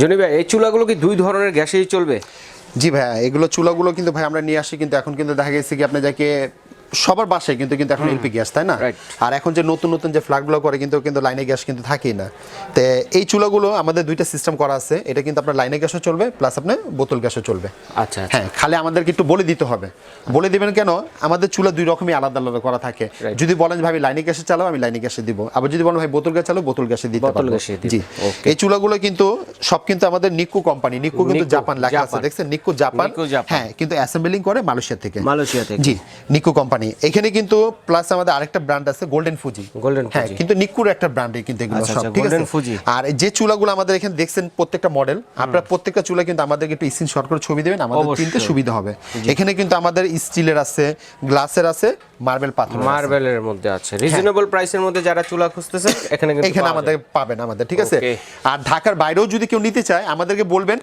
Johnny ভাই, এই চুলাগুলো কি দুই ধরনের গ্যাসেই চলবে? জি ভাইয়া এগুলো চুলাগুলো কিন্তু ভাই আমরা নিয়ে আসি, কিন্তু এখন কিন্তু দেখা গেছে কি আপনি যাকে সবার বাসায় কিন্তু কিন্তু এখন এলপি গ্যাস তাই না? আর এখন যে নতুন নতুন যে ফ্ল্যাগগুলো করে কিন্তু কিন্তু লাইনে গ্যাস কিন্তু থাকেই না। তো এই চুলাগুলো আমাদের দুইটা সিস্টেম করা আছে। এটা কিন্তু আপনার লাইনে গ্যাসও চলবে প্লাস আপনার বোতল গ্যাসও চলবে। আচ্ছা আচ্ছা। হ্যাঁ খালি আমাদেরকে একটু বলে দিতে হবে। বলে দিবেন কেন? আমাদের চুলা দুই রকমই আলাদা আলাদা করা থাকে। যদি বলেন ভাই লাইনে গ্যাসে চালাও আমি লাইনে গ্যাসে দিব। আবার যদি বলেন ভাই বোতল গ্যাস চালাও বোতল গ্যাসে দিতে পারব। জি। এই চুলাগুলো কিন্তু সব কিন্তু আমাদের নিক্কু কোম্পানি নিক্কু কিন্তু জাপান লেখা আছে। দেখছেন? নিক্কু জাপান হ্যাঁ কিন্তু অ্যাসেম্বলিং করে মালয়েশিয়া থেকে। মালয়েশিয়া থেকে। জি নিক্কু কোম্পানি এখানে কিন্তু প্লাস আমাদের আরেকটা ব্র্যান্ড আছে গোল্ডেন ফুজি Golden হ্যাঁ কিন্তু নিক্কুর একটা ব্র্যান্ড কিন্তু এগুলো আচ্ছা, সব আচ্ছা, ঠিক আছে? Fuji। আর এই যে চুলাগুলো আমাদের এখানে দেখছেন প্রত্যেকটা মডেল আপনারা প্রত্যেকটা চুলা কিন্তু আমাদেরকে একটু স্ক্রিনশট করে ছবি দেবেন আমাদের কিনতে সুবিধা হবে। এখানে কিন্তু আমাদের স্টিলের আছে গ্লাসের আছে মার্বেল পাথর মার্বেলের মধ্যে আছে। রিজনেবল প্রাইসের মধ্যে যারা চুলা খুঁজতেছেন এখানে কিন্তু এখানে আমাদের পাবেন আমাদের ঠিক আছে? আর ঢাকার বাইরেও যদি কেউ নিতে চায় আমাদেরকে বলবেন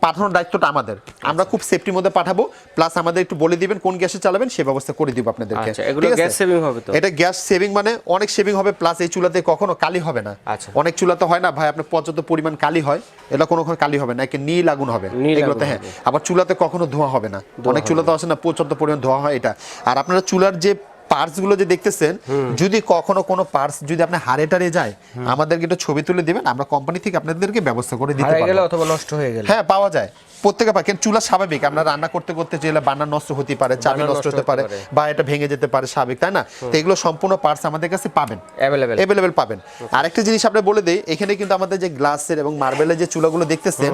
পাঠানোর দায়িত্বটা আমাদের। আমরা খুব সেফটির মধ্যে পাঠাবো প্লাস আমাদের একটু বলে দিবেন কোন গ্যাসে চালাবেন সে ব্যবস্থা করে দিব আপনাদেরকে। আচ্ছা, এগুলো ঠিক আছে? হবে তো? এটা গ্যাস সেভিং মানে অনেক সেভিং হবে প্লাস এই চুলাতে কখনো কালি হবে না। আচ্ছা। অনেক চুলাতে হয় না ভাই আপনার পর্যাপ্ত পরিমাণ কালি হয় এটা কোনো কালি হবে না একে নীল আগুন হবে এগুলোতে হ্যাঁ। আবার চুলাতে কখনো ধোঁয়া হবে না। অনেক চুলাতে আসে না পর্যাপ্ত পরিমাণ ধোঁয়া হয় এটা। আর আপনারা চুলার যে পার্টসগুলো যে দেখতেছেন যদি কখনো কোনো পার্টস যদি আপনি হারে টারে যায় আমাদেরকে একটু ছবি তুলে দিবেন আমরা কোম্পানি থেকে আপনাদেরকে ব্যবস্থা করে দিতে পারব। অথবা নষ্ট হয়ে গেলে। হ্যাঁ পাওয়া যায়। প্রত্যেকে পায় কিন্তু চুলা স্বাভাবিক আমরা রান্না করতে করতে যেগুলো বান্না নষ্ট হতে পারে চাবি নষ্ট হতে পারে। বা এটা ভেঙে যেতে পারে স্বাভাবিক তাই না? তো এগুলো সম্পূর্ণ পার্টস আমাদের কাছে পাবেন। অ্যাভেলেবেল এভেলেবেল পাবেন। আরেকটা জিনিস আপনি বলে দেই এখানে কিন্তু আমাদের যে গ্লাসের এবং মার্বেলের যে চুলাগুলো দেখতেছেন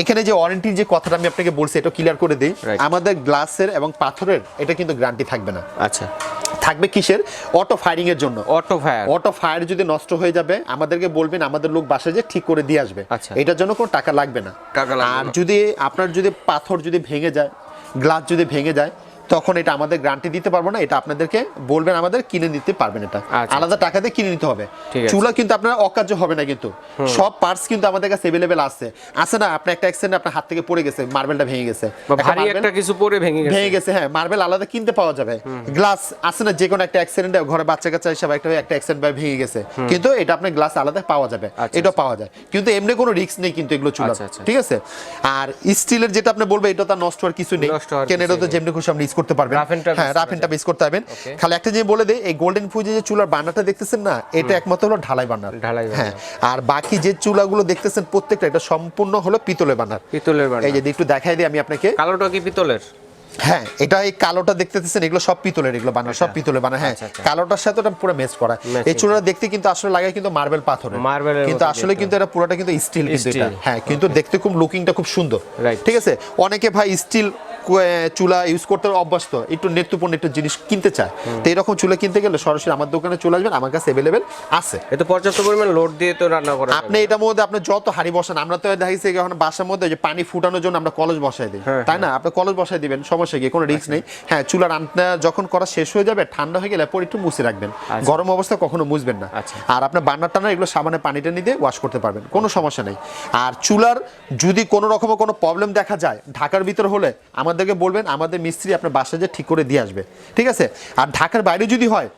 এখানে যে ওয়ারেন্টির যে কথাটা আমি আপনাকে বলছি এটা ক্লিয়ার করে দিই. আমাদের গ্লাসের এবং পাথরের এটা কিন্তু গ্যারান্টি থাকবে না। আচ্ছা। থাকবে কিসের? অটো ফায়ারিং এর জন্য। অটো ফায়ার অটো ফায়ার যদি নষ্ট হয়ে যাবে আমাদেরকে বলবেন আমাদের লোক বাসা যে ঠিক করে দিয়ে আসবে। আচ্ছা। এটার জন্য কোনো টাকা লাগবে না। টাকা আর যদি আপনার যদি পাথর যদি ভেঙে যায় গ্লাস যদি ভেঙে যায় তখন এটা আমাদের গ্যারান্টি দিতে পারব না এটা আপনাদেরকে বলবেন আমাদের কিনে নিতে পারবেন এটা। আচ্ছা। আলাদা টাকা দিয়ে কিনে নিতে হবে। চুলা কিন্তু আপনার অকার্য হবে না কিন্তু। সব পার্টস কিন্তু আমাদের কাছে অ্যাভেলেবেল আছে। আছে না আপনার একটা অ্যাক্সিডেন্ট আপনার হাত থেকে পড়ে গেছে মার্বেলটা ভেঙে গেছে। ভারী একটা কিছু পরে ভেঙে গেছে। ভেঙে গেছে হ্যাঁ মার্বেল আলাদা কিনতে পাওয়া যাবে। গ্লাস আছে না যে কোনো একটা অ্যাক্সিডেন্টে ঘরে বাচ্চা কাচ্চা হিসাবে একটা একটা অ্যাক্সিডেন্ট ভেঙে গেছে। কিন্তু এটা আপনার গ্লাস আলাদা পাওয়া যাবে আচ্ছা, এটা পাওয়া যায়। কিন্তু এমনি কোনো রিস্ক নেই কিন্তু এগুলো চুলা আচ্ছা, আচ্ছা। ঠিক আছে? আর স্টিলের যেটা আপনি বলবে এটা তো নষ্ট হওয়ার কিছু নেই। কেন এটা তো যেমনি খুশি আপনি করতে পারবেন। হ্যাঁ রাফ করা এন্ড টাফ করতে পারবেন। খালি একটা জিনিস বলে দেই এই গোল্ডেন ফুজে যে চুলার বান্নাটা দেখতেছেন না এটা একমাত্র হলো ঢালাই বান্নার ঢালাই হ্যাঁ আর বাকি যে চুলাগুলো দেখতেছেন প্রত্যেকটা এটা সম্পূর্ণ হলো পিতলের বান্নার পিতলের বানা এই যে একটু দেখাই দিই আমি আপনাকে। কালোটা কি পিতলের? হ্যাঁ এটা এই কালোটা দেখতেছেন এগুলো সব পিতলের এগুলো বানা সব পিতলের বানা হ্যাঁ আচ্ছা, আচ্ছা। কালোটার সাথে ওটা পুরো মেস করা। এই চুলাটা দেখতে কিন্তু আসলে লাগে কিন্তু মার্বেল পাথরের। মার্বেলের কিন্তু আসলে কিন্তু এটা পুরোটা কিন্তু স্টিল কিন্তু এটা। হ্যাঁ কিন্তু দেখতে খুব লুকিংটা খুব সুন্দর. ঠিক আছে? অনেকে ভাই স্টিল চুলা ইউজ করতে অভ্যস্ত। একটু নেত্যপূর্ণ একটু জিনিস কিনতে চায়। তো এরকম চুলা কিনতে গেলে সরাসরি আমার দোকানে চলে আসবেন আমার কাছে অ্যাভেলেবেল আছে। এটা পর্যাপ্ত পরিমাণ লোড দিয়ে তো রান্না করা আপনি এটার মধ্যে আপনি যত হাড়ি বসান আমরা তো দেখাইছি এখন বাসার মধ্যে যে পানি ফুটানোর জন্য আমরা কলস বসাই দিই। হ্যাঁ, তাই না? আপনি কলস বসাই দিবেন সমস্যা কি? কোনো রিস্ক নেই। হ্যাঁ চুলা রান্না যখন করা শেষ হয়ে যাবে ঠান্ডা হয়ে গেলে পরে একটু মুছে রাখবেন। আচ্ছা। গরম অবস্থা কখনো মুছবেন না। আচ্ছা। আর আপনার বান্নার টান্না এগুলো সাবানে পানিটা নিয়ে ওয়াশ করতে পারবেন কোনো সমস্যা নেই। আর চুলার যদি কোনো রকম কোনো প্রবলেম দেখা যায় ঢাকার ভিতর হলে আমাদেরকে বলবেন আমাদের মিস্ত্রি আপনার বাসায় যে ঠিক করে দিয়ে আসবে। ঠিক আছে? আর ঢাকার বাইরে যদি হয়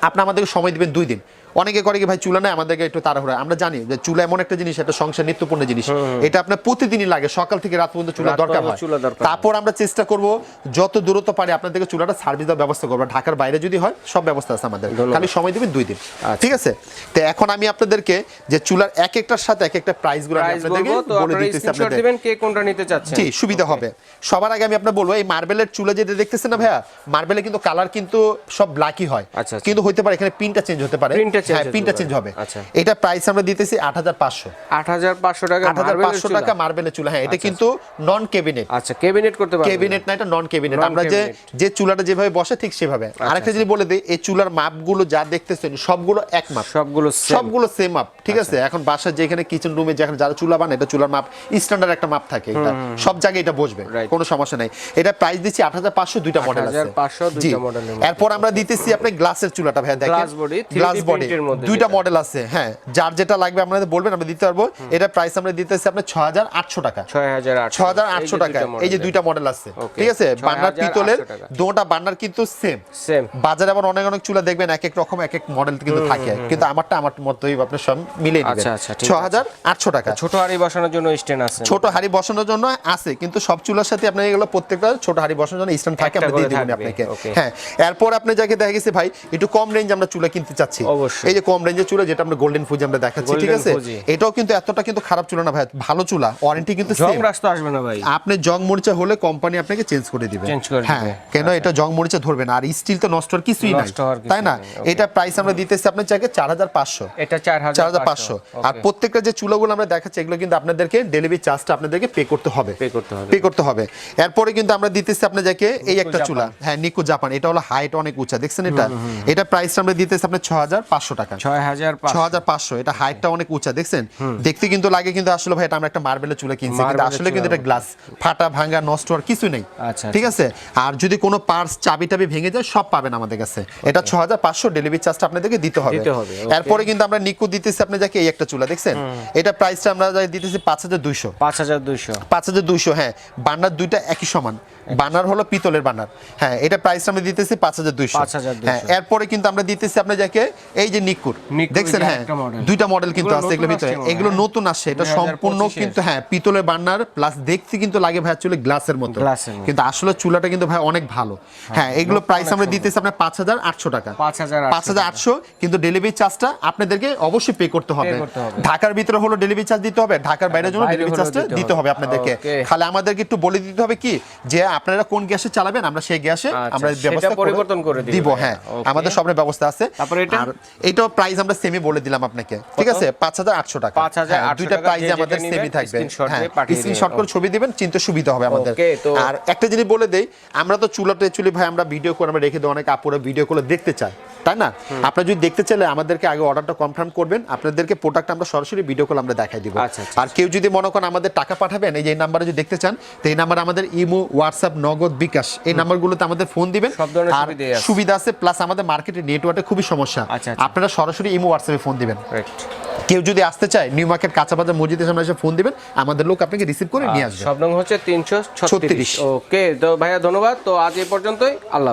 আপনি আমাদেরকে সময় দিবেন দুই দিন। অনেকে করে কি ভাই চুলা নাই আমাদেরকে একটু তাড়াহুড়া। আমরা জানি যে চুলা এমন একটা জিনিস একটা সংসার নিত্যপূর্ণ জিনিস। এটা আপনার প্রতিদিনই লাগে সকাল থেকে রাত পর্যন্ত চুলা দরকার হয়। তারপর আমরা চেষ্টা করব যত দূরত্ব পারি আপনাদেরকে চুলাটা সার্ভিস দেওয়ার ব্যবস্থা করব। ঢাকার বাইরে যদি হয় সব ব্যবস্থা আছে আমাদের। খালি সময় দিবেন দুই দিন। আচ্ছা। ঠিক আছে? তো এখন আমি আপনাদেরকে যে চুলার এক একটার সাথে এক একটা প্রাইসগুলো আপনাদেরকে বলে আপনারা দিতেছি আপনাদের। দিবেন কে কোনটা নিতে চাচ্ছেন। জি সুবিধা হবে। সবার আগে আমি আপনার বলব এই মার্বেলের চুলা যেটা দেখতেছেন না ভাইয়া মার্বেলে কিন্তু কালার কিন্তু সব ব্ল্যাকই হয়। আচ্ছা, আচ্ছা। কিন্তু হতে পারে এখানে পিনটা চেঞ্জ হতে পারে। হ্যাঁ পিনটা চেঞ্জ হবে। আচ্ছা। এটা প্রাইস আমরা দিতেছি টাকা মার্বেলের চুলা। টাকা মার্বেলের চুলা। হ্যাঁ এটা কিন্তু নন কেবিনেট আচ্ছা ক্যাবিনেট করতে পারবেন কেবিনেট না এটা নন কেবিনেট আমরা যে যে চুলাটা যেভাবে বসে ঠিক সেভাবে। আরেকটা যদি বলে দিই এই চুলার মাপগুলো যা দেখতেছেন সবগুলো এক মাপ সবগুলো। সবগুলো সেম মাপ ঠিক আছে? এখন বাসার যেখানে কিচেন রুমে যেখানে যারা চুলা বানায় এটা চুলার মাপ স্ট্যান্ডার্ড একটা মাপ থাকে এটা। সব জায়গায় এটা বসবে কোনো সমস্যা নাই। এটা প্রাইস দিচ্ছি আট হাজার পাঁচশো দুইটা মডেল আছে। 8,500 দুইটা জি। model এরপর আমরা দিতেছি আপনি গ্লাসের চুলাটা ভাইয়া দেখেন। Glass body, 3D glass body দুইটা মডেল আছে হ্যাঁ। যার যেটা লাগবে আপনাদের বলবেন আমরা দিতে পারব। এটা প্রাইস আমরা দিতেছি আপনার ছ হাজার আটশো টাকা। ছয় হাজার ছ হাজার আটশো টাকা। এই যে দুইটা মডেল আছে। ঠিক আছে? বান্নার পিতলের। দুটা বান্নার কিন্তু সেম সেম বাজারে আবার অনেক অনেক চুলা দেখবেন এক এক রকম এক এক মডেল কিন্তু থাকে। কিন্তু আমারটা আমার মতোই আপনার সব মিলিয়ে আচ্ছা, আচ্ছা, ছ হাজার আটশো টাকা। ছোট হাড়ি বসানোর জন্য স্ট্যান্ড আছে। ছোট হাড়ি বসানোর জন্য আছে কিন্তু সব চুলার সাথে আপনার এগুলো প্রত্যেকটা ছোট হাড়ি বসানোর জন্য স্ট্যান্ড থাকে আমরা দিয়ে দিবেন থাকবে, আপনাকে। হ্যাঁ এরপর আপনি যাকে দেখা গেছে ভাই একটু কম রেঞ্জ আমরা চুলা কিনতে চাচ্ছি। এই যে কম রেঞ্জের চুলা যেটা আমরা গোল্ডেন ফুজি আমরা দেখাচ্ছি ঠিক আছে? এটাও কিন্তু এতটা কিন্তু খারাপ চুলা না ভাই ভালো চুলা ওয়ারেন্টি কিন্তু জং রাস্তা আসবে না ভাই। আপনি জং মরিচা হলে কোম্পানি আপনাকে চেঞ্জ করে দিবে। Change করে হ্যাঁ কেন এটা জং মরিচা ধরবে না আর স্টিল তো নষ্ট হওয়ার কিছুই নাই। তাই না? এটা প্রাইস আমরা দিতেছি আপনার হাজার পাঁচশো। এটা চার চার হাজার পাঁচশো আর প্রত্যেকটা যে চুলাগুলো আমরা দেখাচ্ছি এগুলো কিন্তু আপনাদেরকে ডেলিভারি চার্জটা আপনাদেরকে পে করতে হবে। পে করতে হবে। পে করতে হবে। এরপরে কিন্তু আমরা দিতেছি আপনাদেরকে এই একটা চুলা। হ্যাঁ নিকো জাপান এটা হলো হাইট অনেক উঁচা দেখছেন এটা? এটা প্রাইসটা আমরা দিতেছি আপনার ছ হাজার পাঁচশো টাকা। ছয় হাজার ছ হাজার পাঁচশো। এটা হাইটটা অনেক উঁচা দেখছেন? দেখতে কিন্তু লাগে কিন্তু আসলে ভাই এটা আমরা একটা মার্বেলের চুলা কিনছি কিন্তু আসলে কিন্তু এটা গ্লাস ফাটা ভাঙা নষ্ট আর কিছু নেই। আচ্ছা, ঠিক আছে? আর যদি কোনো পার্স চাবি টাবি ভেঙে যায় সব পাবেন আমাদের কাছে। এটা ছ হাজার পাঁচশো ডেলিভারি চার্জটা আপনাদেরকে দিতে হবে. এরপরে কিন্তু আমরা নিকো দিতেছি আপনি যাকে এই একটা চুলা দেখছেন? এটা প্রাইসটা আমরা যাই দিতেছি পাঁচ হাজার দুইশো। পাঁচ হাজার দুইশো। পাঁচ হাজার দুইশো হ্যাঁ। বান্নার দুইটা একই সমান। বানার হলো পিতলের বানার হ্যাঁ এটা প্রাইস আমরা দিতেছি পাঁচ হাজার দুইশো। 5,200 হ্যাঁ এরপরে কিন্তু আমরা দিতেছি আপনার যাকে এই যে নিকুর নিকুর দেখছেন হ্যাঁ দুইটা মডেল কিন্তু আছে নতুন ভিতরে। হয়, এগুলো হ্যাঁ? নতুন আসছে এটা সম্পূর্ণ কিন্তু হ্যাঁ পিতলের বান্নার প্লাস দেখতে কিন্তু লাগে ভাই চুলে গ্লাসের মতো। কিন্তু আসলে চুলাটা কিন্তু ভাই অনেক ভালো। হ্যাঁ এগুলো প্রাইস আমরা দিতেছি আপনার পাঁচ হাজার আটশো টাকা। পাঁচ হাজার আটশো কিন্তু ডেলিভারি চার্জটা আপনাদেরকে অবশ্যই পে করতে করতে হবে। ঢাকার ভিতরে হলো ডেলিভারি চার্জ দিতে হবে ঢাকার বাইরের জন্য ডেলিভারি চার্জটা দিতে হবে। আপনাদেরকে. খালি আমাদেরকে একটু বলে দিতে হবে কি যে আপনারা কোন গ্যাসে চালাবেন আমরা সেই গ্যাসে আচ্ছা, আমরা ব্যবস্থা পরিবর্তন করে দিব হ্যাঁ। আমাদের সবের ব্যবস্থা আছে। তারপরে এটা? এটাও প্রাইস আমরা সেমি বলে দিলাম আপনাকে। ঠিক আছে? পাঁচ হাজার আটশো টাকা। 5,800 হ্যাঁ, দুইটা প্রাইস আমাদের সেমি থাকবে। হ্যাঁ স্ক্রিনশট করে ছবি দিবেন চিন্তা সুবিধা হবে আমাদের। আর একটা জিনিস বলে দেই আমরা তো চুলাটা চুলি ভাই আমরা ভিডিও করে আমরা রেখে দিই অনেক আপুরা ভিডিও করে দেখতে চায়। তাই না? আপনারা যদি দেখতে চাইলে আমাদেরকে আগে অর্ডারটা কনফার্ম করবেন আপনাদেরকে প্রোডাক্ট আমরা সরাসরি ভিডিও কল আমরা দেখাই দিব। আচ্ছা, আচ্ছা, আর কেউ যদি মনে করেন আমাদের টাকা পাঠাবেন এই যে নাম্বারে যদি দেখতে চান তো এই নাম্বার আমাদের ইমো হোয়াটসঅ্যাপ নগদ বিকাশ এই নাম্বারগুলোতে আমাদের ফোন দিবেন। আর সুবিধা আছে প্লাস আমাদের মার্কেটে নেটওয়ার্কে খুবই সমস্যা। আচ্ছা, আচ্ছা। আপনারা সরাসরি ইমো হোয়াটসঅ্যাপে ফোন দিবেন. কেউ যদি আসতে চায় নিউ মার্কেট কাঁচা বাজার মসজিদের সামনে এসে ফোন দিবেন আমাদের লোক আপনাকে রিসিভ করে নিয়ে আসবে। সব নং হচ্ছে তিনশো ছত্রিশ। ওকে তো ভাইয়া ধন্যবাদ। তো আজ এই পর্যন্তই আল্লাহ